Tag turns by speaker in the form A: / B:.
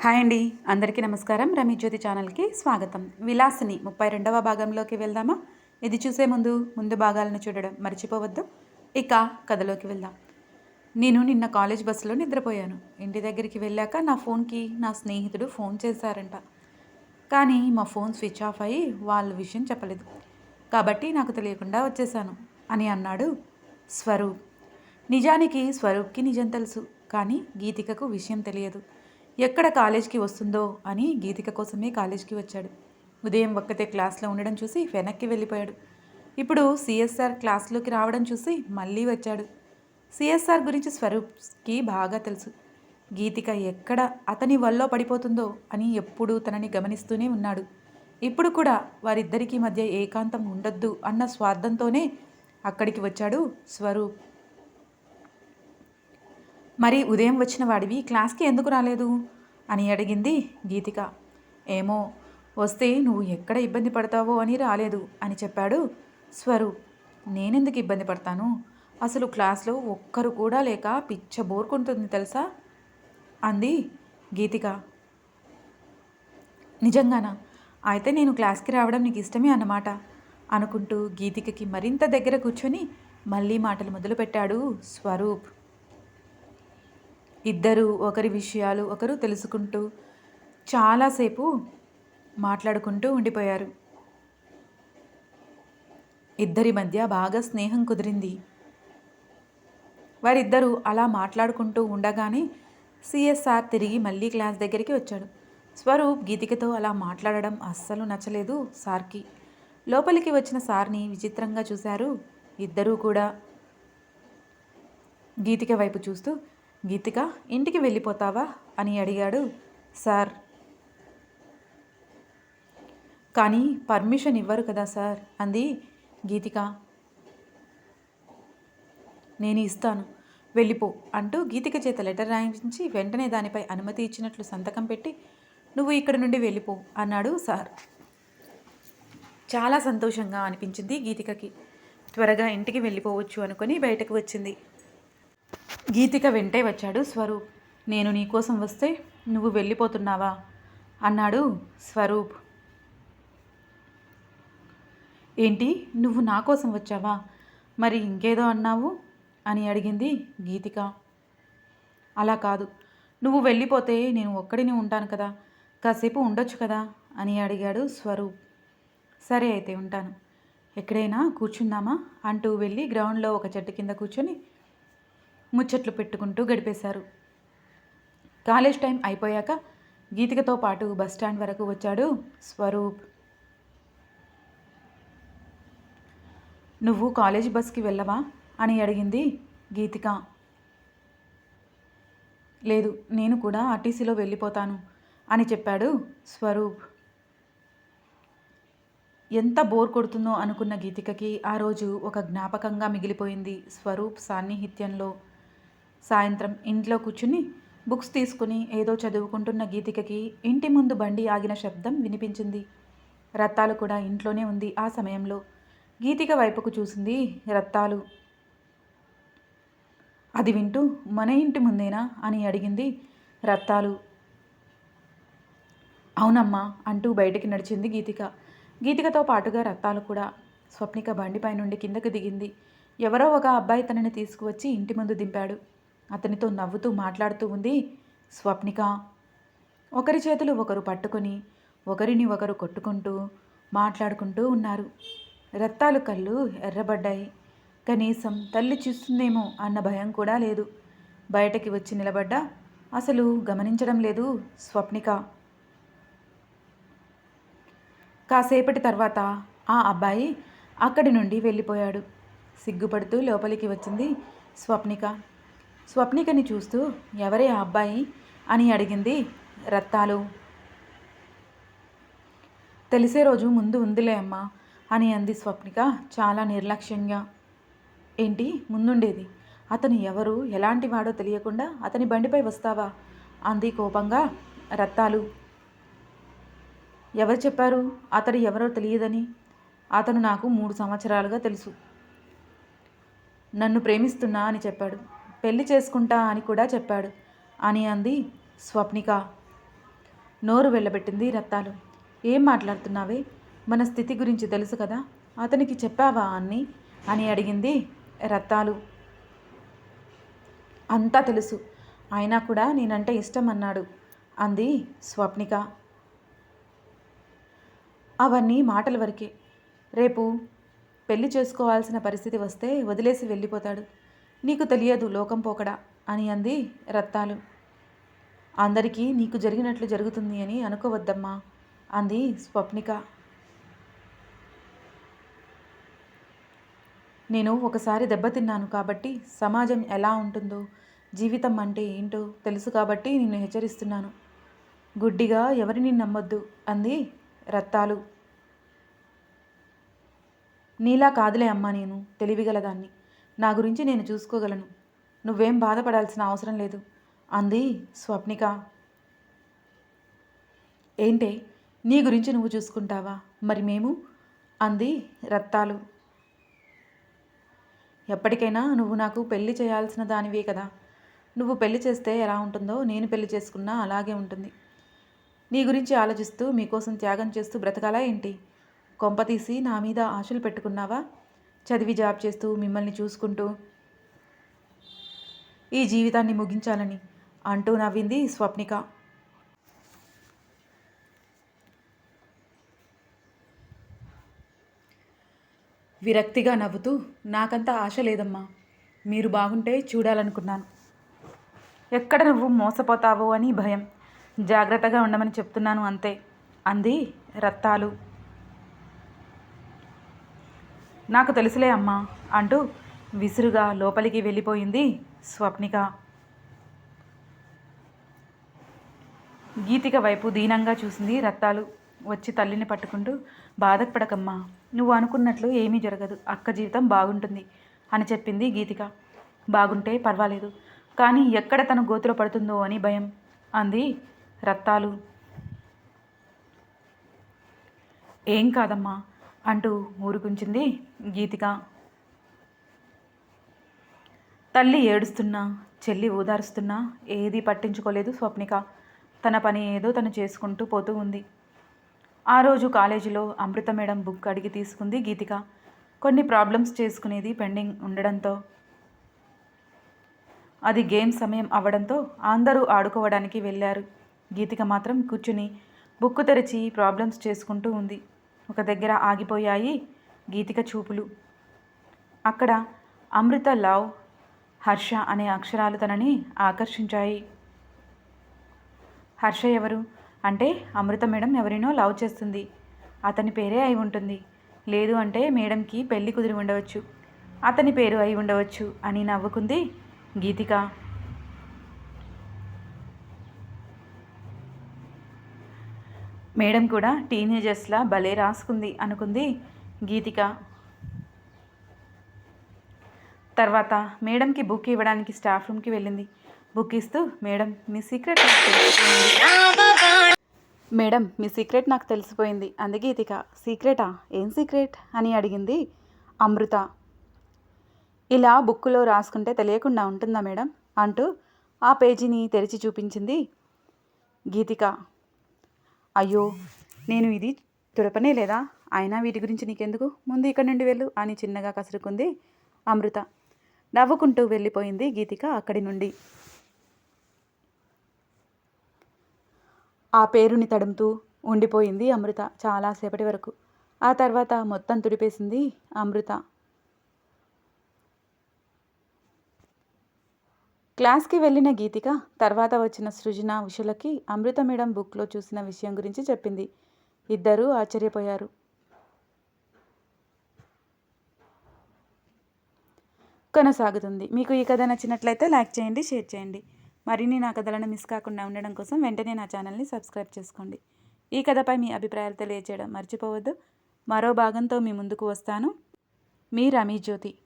A: Hi అండి. అందరికీ నమస్కారం. రమీ జ్యోతి ఛానల్కి స్వాగతం. విలాసిని ముప్పై రెండవ భాగంలోకి వెళ్దామా? ఇది చూసే ముందు ముందు భాగాలను చూడడం మర్చిపోవద్దు. ఇక కథలోకి వెళ్దాం. నేను నిన్న కాలేజ్ బస్సులో నిద్రపోయాను. ఇంటి దగ్గరికి వెళ్ళాక నా ఫోన్కి నా స్నేహితుడు ఫోన్ చేశారంట. కానీ మా ఫోన్ స్విచ్ ఆఫ్ అయ్యి వాళ్ళ విషయం చెప్పలేదు. కాబట్టి నాకు తెలియకుండా వచ్చేసాను అని అన్నాడు స్వరూప్. నిజానికి స్వరూప్కి నిజం తెలుసు కానీ గీతికకు విషయం తెలియదు. ఎక్కడ కాలేజ్కి వస్తుందో అని గీతిక కోసమే కాలేజ్కి వచ్చాడు. ఉదయం ఒక్కతే క్లాస్లో ఉండడం చూసి వెనక్కి వెళ్ళిపోయాడు. ఇప్పుడు సిఎస్ఆర్ క్లాస్లోకి రావడం చూసి మళ్ళీ వచ్చాడు. సిఎస్ఆర్ గురించి స్వరూప్కి బాగా తెలుసు. గీతిక ఎక్కడ అతని వల్లో పడిపోతుందో అని ఎప్పుడూ తనని గమనిస్తూనే ఉన్నాడు. ఇప్పుడు కూడా వారిద్దరికీ మధ్య ఏకాంతం ఉండొద్దు అన్న స్వార్థంతోనే అక్కడికి వచ్చాడు స్వరూప్. మరి ఉదయం వచ్చిన వాడివి? క్లాస్కి ఎందుకు రాలేదు? అని అడిగింది గీతిక. ఏమో వస్తే నువ్వు ఎక్కడ ఇబ్బంది పడతావో అని రాలేదు అని చెప్పాడు స్వరూప్. నేనెందుకు ఇబ్బంది పడతాను? అసలు క్లాస్లో ఒక్కరు కూడా లేక పిచ్చ బోర్కుంటుంది తెలుసా? అంది గీతిక. నిజంగానా? అయితే నేను క్లాస్కి రావడం నీకు ఇష్టమే అన్నమాట అనుకుంటూ గీతికకి మరింత దగ్గర కూర్చొని మళ్ళీ మాటలు మొదలుపెట్టాడు స్వరూప్. ఇద్దరు ఒకరి విషయాలు ఒకరు తెలుసుకుంటూ చాలాసేపు మాట్లాడుకుంటూ ఉండిపోయారు. ఇద్దరి మధ్య బాగా స్నేహం కుదిరింది. వారిద్దరూ అలా మాట్లాడుకుంటూ ఉండగానే సిఎస్ఆర్ తిరిగి మళ్ళీ క్లాస్ దగ్గరికి వచ్చాడు. స్వరూప్ గీతికతో అలా మాట్లాడడం అస్సలు నచ్చలేదు సార్కి. లోపలికి వచ్చిన సార్ని విచిత్రంగా చూశారు. ఇద్దరూ కూడా గీతిక వైపు చూస్తూ గీతిక ఇంటికి వెళ్ళిపోతావా? అని అడిగాడు. సార్. కానీ పర్మిషన్ ఇవ్వరు కదా సార్ అంది గీతిక. నేను ఇస్తాను. వెళ్ళిపో అంటూ గీతిక చేత లెటర్ రాయించి వెంటనే దానిపై అనుమతి ఇచ్చినట్లు సంతకం పెట్టి నువ్వు ఇక్కడ నుండి వెళ్ళిపో అన్నాడు సార్. చాలా సంతోషంగా అనిపించింది గీతికకి. త్వరగా ఇంటికి వెళ్ళిపోవచ్చు అనుకొని బయటకు వచ్చింది. గీతిక వెంటే వచ్చాడు. స్వరూప్ నేను నీకోసం వస్తే నువ్వు వెళ్ళిపోతున్నావా? అన్నాడు స్వరూప్. ఏంటి నువ్వు నా కోసం వచ్చావా? మరి ఇంకేదో అన్నావు? అని అడిగింది గీతిక. అలా కాదు. నువ్వు వెళ్ళిపోతే నేను ఒక్కడిని ఉంటాను కదా. కాసేపు ఉండొచ్చు కదా? అని అడిగాడు స్వరూప్. సరే అయితే ఉంటాను. ఎక్కడైనా కూర్చుందామా? అంటూ వెళ్ళి గ్రౌండ్లో ఒక చెట్టు కింద కూర్చొని ముచ్చట్లు పెట్టుకుంటూ గడిపేశారు. కాలేజ్ టైం అయిపోయాక గీతికతో పాటు బస్ స్టాండ్ వరకు వచ్చాడు స్వరూప్. నువ్వు కాలేజ్ బస్కి వెళ్ళవా? అని అడిగింది గీతిక. లేదు నేను కూడా ఆర్టీసీలో వెళ్ళిపోతాను అని చెప్పాడు స్వరూప్. ఎంత బోర్ కొడుతుందో అనుకున్న గీతికకి ఆ రోజు ఒక జ్ఞాపకంగా మిగిలిపోయింది స్వరూప్ సాన్నిహిత్యంలో. సాయంత్రం ఇంట్లో కూర్చుని బుక్స్ తీసుకుని ఏదో చదువుకుంటున్న గీతికకి ఇంటి ముందు బండి ఆగిన శబ్దం వినిపించింది. రత్తాలు కూడా ఇంట్లోనే ఉంది ఆ సమయంలో. గీతిక వైపుకు చూసింది రత్తాలు. అది వింటూ మన ఇంటి ముందేనా అని అడిగింది రత్తాలు. అవునమ్మా అంటూ బయటికి నడిచింది గీతిక. గీతికతో పాటుగా రత్తాలు కూడా స్వప్నిక బండిపై నుండి కిందకు దిగింది. ఎవరో ఒక అబ్బాయి తనని తీసుకువచ్చి ఇంటి ముందు దింపాడు. అతనితో నవ్వుతూ మాట్లాడుతూ ఉంది స్వప్నిక. ఒకరి చేతులు ఒకరు పట్టుకొని ఒకరిని ఒకరు కొట్టుకుంటూ మాట్లాడుకుంటూ ఉన్నారు. రత్తాలు కళ్ళు ఎర్రబడ్డాయి. కనీసం తల్లి చూస్తుందేమో అన్న భయం కూడా లేదు. బయటకి వచ్చి నిలబడ్డా అసలు గమనించడం లేదు స్వప్నిక. కాసేపటి తర్వాత ఆ అబ్బాయి అక్కడి నుండి వెళ్ళిపోయాడు. సిగ్గుపడుతూ లోపలికి వచ్చింది స్వప్నిక. స్వప్నికని చూస్తూ ఎవరే ఆ అబ్బాయి? అని అడిగింది రత్తాలు. తెలిసే రోజు ముందు ఉందిలే అమ్మా అని అంది స్వప్నిక చాలా నిర్లక్ష్యంగా. ఏంటి? ముందుండేది? అతను ఎవరు? ఎలాంటి వాడో తెలియకుండా అతని బండిపై వస్తావా? అంది కోపంగా రత్తాలు. ఎవరు చెప్పారు? అతడు ఎవరో తెలియదని? అతను నాకు మూడు సంవత్సరాలుగా తెలుసు. నన్ను ప్రేమిస్తున్నా అని చెప్పాడు. పెళ్ళి చేసుకుంటా అని కూడా చెప్పాడు. అని అంది స్వప్నిక. నోరు వెళ్ళబెట్టింది రత్తాలు. ఏం మాట్లాడుతున్నావే? మన స్థితి గురించి తెలుసు కదా. అతనికి చెప్పావా అన్ని? అని అడిగింది రత్తాలు. అంతా తెలుసు. అయినా కూడా నేనంటే ఇష్టం అన్నాడు అంది స్వప్నిక. అవన్నీ మాటల వరకే. రేపు పెళ్ళి చేసుకోవాల్సిన పరిస్థితి వస్తే వదిలేసి వెళ్ళిపోతాడు. నీకు తెలియదు లోకం పోకడా? అని అంది రత్తాలు. అందరికీ నీకు జరిగినట్లు జరుగుతుంది అని అనుకోవద్దమ్మా అంది స్వప్నిక. నేను ఒకసారి దెబ్బతిన్నాను కాబట్టి సమాజం ఎలా ఉంటుందో జీవితం అంటే ఏంటో తెలుసు కాబట్టి నిన్ను హెచ్చరిస్తున్నాను. గుడ్డిగా ఎవరిని నమ్మొద్దు అంది రత్తాలు. నీలా కాదులే అమ్మా నేను తెలివిగలదాన్ని. నా గురించి నేను చూసుకోగలను. నువ్వేం బాధపడాల్సిన అవసరం లేదు. అంది స్వప్నిక. ఏంటే నీ గురించి నువ్వు చూసుకుంటావా? మరి మేము? అంది రత్తాలు. ఎప్పటికైనా నువ్వు నాకు పెళ్ళి చేయాల్సిన దానివే కదా. నువ్వు పెళ్ళి చేస్తే ఎలా ఉంటుందో నేను పెళ్ళి చేసుకున్నా అలాగే ఉంటుంది. నీ గురించి ఆలోచిస్తూ మీకోసం త్యాగం చేస్తూ బ్రతకాలా ఏంటి? కొంపతీసి నా మీద ఆశలు పెట్టుకున్నావా? చదివి జాబ్ చేస్తూ మిమ్మల్ని చూసుకుంటూ ఈ జీవితాన్ని ముగించాలని అంటూ నవ్వింది స్వప్నిక. విరక్తిగా నవ్వుతూ నాకంత ఆశ లేదమ్మా. మీరు బాగుంటే చూడాలనుకున్నాను. ఎక్కడ నువ్వు మోసపోతావో అని భయం. జాగ్రత్తగా ఉండమని చెప్తున్నాను అంతే అంది రత్తాలు. నాకు తెలుసులే అమ్మా అంటూ విసురుగా లోపలికి వెళ్ళిపోయింది స్వప్నిక. గీతిక వైపు దీనంగా చూసింది రత్తాలు వచ్చి తల్లిని పట్టుకుంటూ బాధపడకమ్మా నువ్వు అనుకున్నట్లు ఏమీ జరగదు. అక్క జీవితం బాగుంటుంది అని చెప్పింది గీతిక. బాగుంటే పర్వాలేదు కానీ ఎక్కడ తను గోతులో పడుతుందో అని భయం అంది రత్తాలు ఏం కాదమ్మా అంటూ ఊరుకుంచింది గీతిక. తల్లి ఏడుస్తున్నా చెల్లి ఓదారుస్తున్నా ఏదీ పట్టించుకోలేదు స్వప్నిక. తన పని ఏదో తను చేసుకుంటూ పోతూ ఉంది. ఆ రోజు కాలేజీలో అమృత మేడం బుక్ అడిగి తీసుకుంది గీతిక. కొన్ని ప్రాబ్లమ్స్ చేసుకునేది పెండింగ్ ఉండడంతో. అది గేమ్ సమయం అవ్వడంతో అందరూ ఆడుకోవడానికి వెళ్ళారు. గీతిక మాత్రం కూర్చుని బుక్కు తెరిచి ప్రాబ్లమ్స్ చేసుకుంటూ ఉంది. ఒక దగ్గర ఆగిపోయాయి గీతిక చూపులు. అక్కడ అమృత లవ్ హర్ష అనే అక్షరాలు తనని ఆకర్షించాయి. హర్ష ఎవరు? అంటే అమృత మేడం ఎవరినో లవ్ చేస్తుంది. అతని పేరే అయి ఉంటుంది. లేదు అంటే మేడంకి పెళ్ళి కుదిరి ఉండవచ్చు. అతని పేరు అయి ఉండవచ్చు అని నవ్వుకుంది గీతిక. మేడం కూడా టీనేజర్స్లా భలే రాసుకుంది అనుకుంది గీతిక. తర్వాత మేడంకి బుక్ ఇవ్వడానికి స్టాఫ్ రూమ్కి వెళ్ళింది. బుక్ ఇస్తూ మేడం మీ సీక్రెట్ మేడం మీ సీక్రెట్ నాకు తెలిసిపోయింది. అందుకే గీతిక. సీక్రెటా? ఏం సీక్రెట్? అని అడిగింది అమృత. ఇలా బుక్కులో రాసుకుంటే తెలియకుండా ఉంటుందా మేడం? అంటూ ఆ పేజీని తెరిచి చూపించింది గీతిక. అయ్యో నేను ఇది తుడపనే లేదా? అయినా వీటి గురించి నీకెందుకు? ముందు ఇక్కడి నుండి వెళ్ళు అని చిన్నగా కసురుకుంది అమృత. నవ్వుకుంటూ వెళ్ళిపోయింది గీతిక అక్కడి నుండి. ఆ పేరుని తడుముతూ ఉండిపోయింది అమృత చాలాసేపటి వరకు. ఆ తర్వాత మొత్తం తుడిపేసింది అమృత. క్లాస్కి వెళ్ళిన గీతిక తర్వాత వచ్చిన సృజన ఉషలకి అమృత మేడం బుక్లో చూసిన విషయం గురించి చెప్పింది. ఇద్దరూ ఆశ్చర్యపోయారు. కొనసాగుతుంది. మీకు ఈ కథ నచ్చినట్లయితే లైక్ చేయండి షేర్ చేయండి. మరిన్ని నా కథలను మిస్ కాకుండా ఉండడం కోసం వెంటనే నా ఛానల్ని సబ్స్క్రైబ్ చేసుకోండి. ఈ కథపై మీ అభిప్రాయాలు తెలియజేయడం మర్చిపోవద్దు. మరో భాగంతో మీ ముందుకు వస్తాను. మీ రమీ జ్యోతి